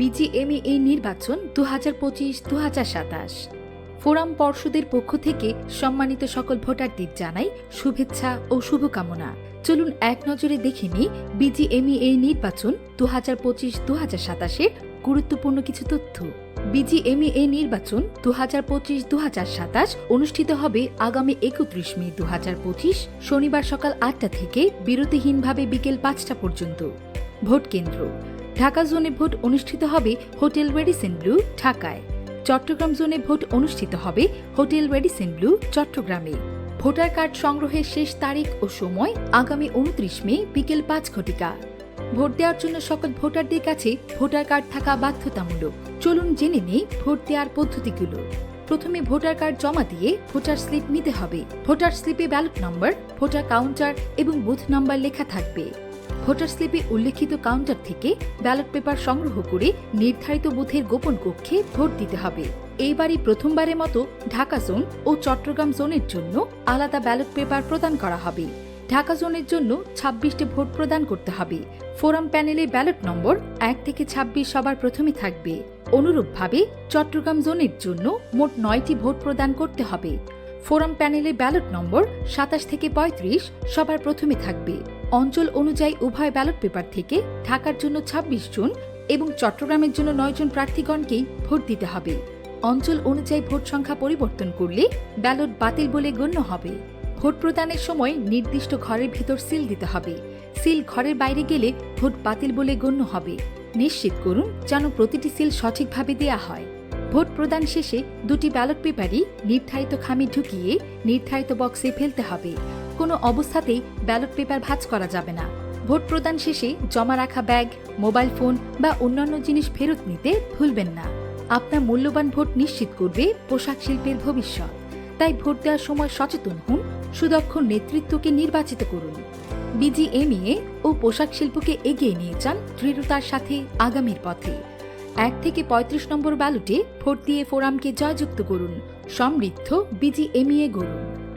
BGMA এই নির্বাচন দু হাজার পঁচিশ দু হাজার সাতাশ। ফোরাম পর্ষদের পক্ষ থেকে সম্মানিত সকল ভোটারদের জানাই শুভেচ্ছা ও শুভকামনা। চলুন এক নজরে দেখে নিই বিজিএমই এই নির্বাচন দু হাজার পঁচিশ দু হাজার সাতাশের গুরুত্বপূর্ণ কিছু তথ্য। বিজিএমই এই নির্বাচন দু হাজার পঁচিশ দু হাজার সাতাশ অনুষ্ঠিত হবে আগামী একত্রিশ মে দু হাজার পঁচিশ, শনিবার সকাল আটটা থেকে বিরতিহীনভাবে বিকেল পাঁচটা পর্যন্ত। ভোট কেন্দ্র ঢাকা জোনে ভোট অনুষ্ঠিত হবে হোটেল রেডিসেন ব্লু, ঢাকায়। চট্টগ্রাম জোনে ভোট অনুষ্ঠিত হবে হোটেল রেডিসেন ব্লু, চট্টগ্রামে। ভোটার কার্ড সংগ্রহের শেষ তারিখ ও সময় আগামী উনত্রিশ মে, বিকেল পাঁচ ঘটিকা। ভোট দেওয়ার জন্য সকল ভোটারদের কাছে ভোটার কার্ড থাকা বাধ্যতামূলক। চলুন জেনে নেই ভোট দেওয়ার পদ্ধতিগুলো। প্রথমে ভোটার কার্ড জমা দিয়ে ভোটার স্লিপ নিতে হবে। ভোটার স্লিপে ব্যালট নম্বর, ভোটার কাউন্টার এবং বুথ নম্বর লেখা থাকবে। ভোটার স্লিপে উল্লেখিত কাউন্টার থেকে ব্যালট পেপার সংগ্রহ করে নির্ধারিত বুথের গোপন কক্ষে ভোট দিতে হবে। এইবারই প্রথমবারের মতো ঢাকা জোন ও চট্টগ্রাম জোনের জন্য আলাদা ব্যালট পেপার প্রদান করা হবে। ঢাকা জোনের জন্য ছাব্বিশটি ভোট প্রদান করতে হবে। ফোরাম প্যানেলে ব্যালট নম্বর এক থেকে ছাব্বিশ সবার প্রথমে থাকবে। অনুরূপভাবে চট্টগ্রাম জোনের জন্য মোট নয়টি ভোট প্রদান করতে হবে। ফোরাম প্যানেলে ব্যালট নম্বর সাতাশ থেকে পঁয়ত্রিশ সবার প্রথমে থাকবে। অঞ্চল অনুযায়ী উভয় ব্যালট পেপার থেকে ঢাকার জন্য ২৬ জন এবং চট্টগ্রামের জন্য নয় জন প্রার্থীগণকেই ভোট দিতে হবে। অঞ্চল অনুযায়ী ভোট সংখ্যা পরিবর্তন করলে ব্যালট বাতিল বলে গণ্য হবে। ভোট প্রদানের সময় নির্দিষ্ট ঘরের ভিতর সিল দিতে হবে। সিল ঘরের বাইরে গেলে ভোট বাতিল বলে গণ্য হবে। নিশ্চিত করুন যেন প্রতিটি সিল সঠিকভাবে দেয়া হয়। ভোট প্রদান শেষে দুটি ব্যালট পেপারই নির্ধারিত খামে ঢুকিয়ে নির্ধারিত বক্সে ফেলতে হবে। কোনো অবস্থাতেই ব্যালট পেপার ভাঁজ করা যাবে না। ভোট প্রদান শেষে জমা রাখা ব্যাগ, মোবাইল ফোন বা অন্যান্য জিনিস ফেরত নিতে ভুলবেন না। আপনার মূল্যবান ভোট নিশ্চিত করবে পোশাক শিল্পের ভবিষ্যৎ। তাই ভোট দেওয়ার সময় সচেতন হন, সুদক্ষ নেতৃত্বকে নির্বাচিত করুন। বিজিএমইএ ও পোশাক শিল্পকে এগিয়ে নিয়ে যান দৃঢ়তার সাথে আগামীর পথে। এক থেকে পঁয়ত্রিশ নম্বর ব্যালটে ভোট দিয়ে ফোরামকে জয়যুক্ত করুন। সমৃদ্ধ বিজিএমইএ গড়ুন।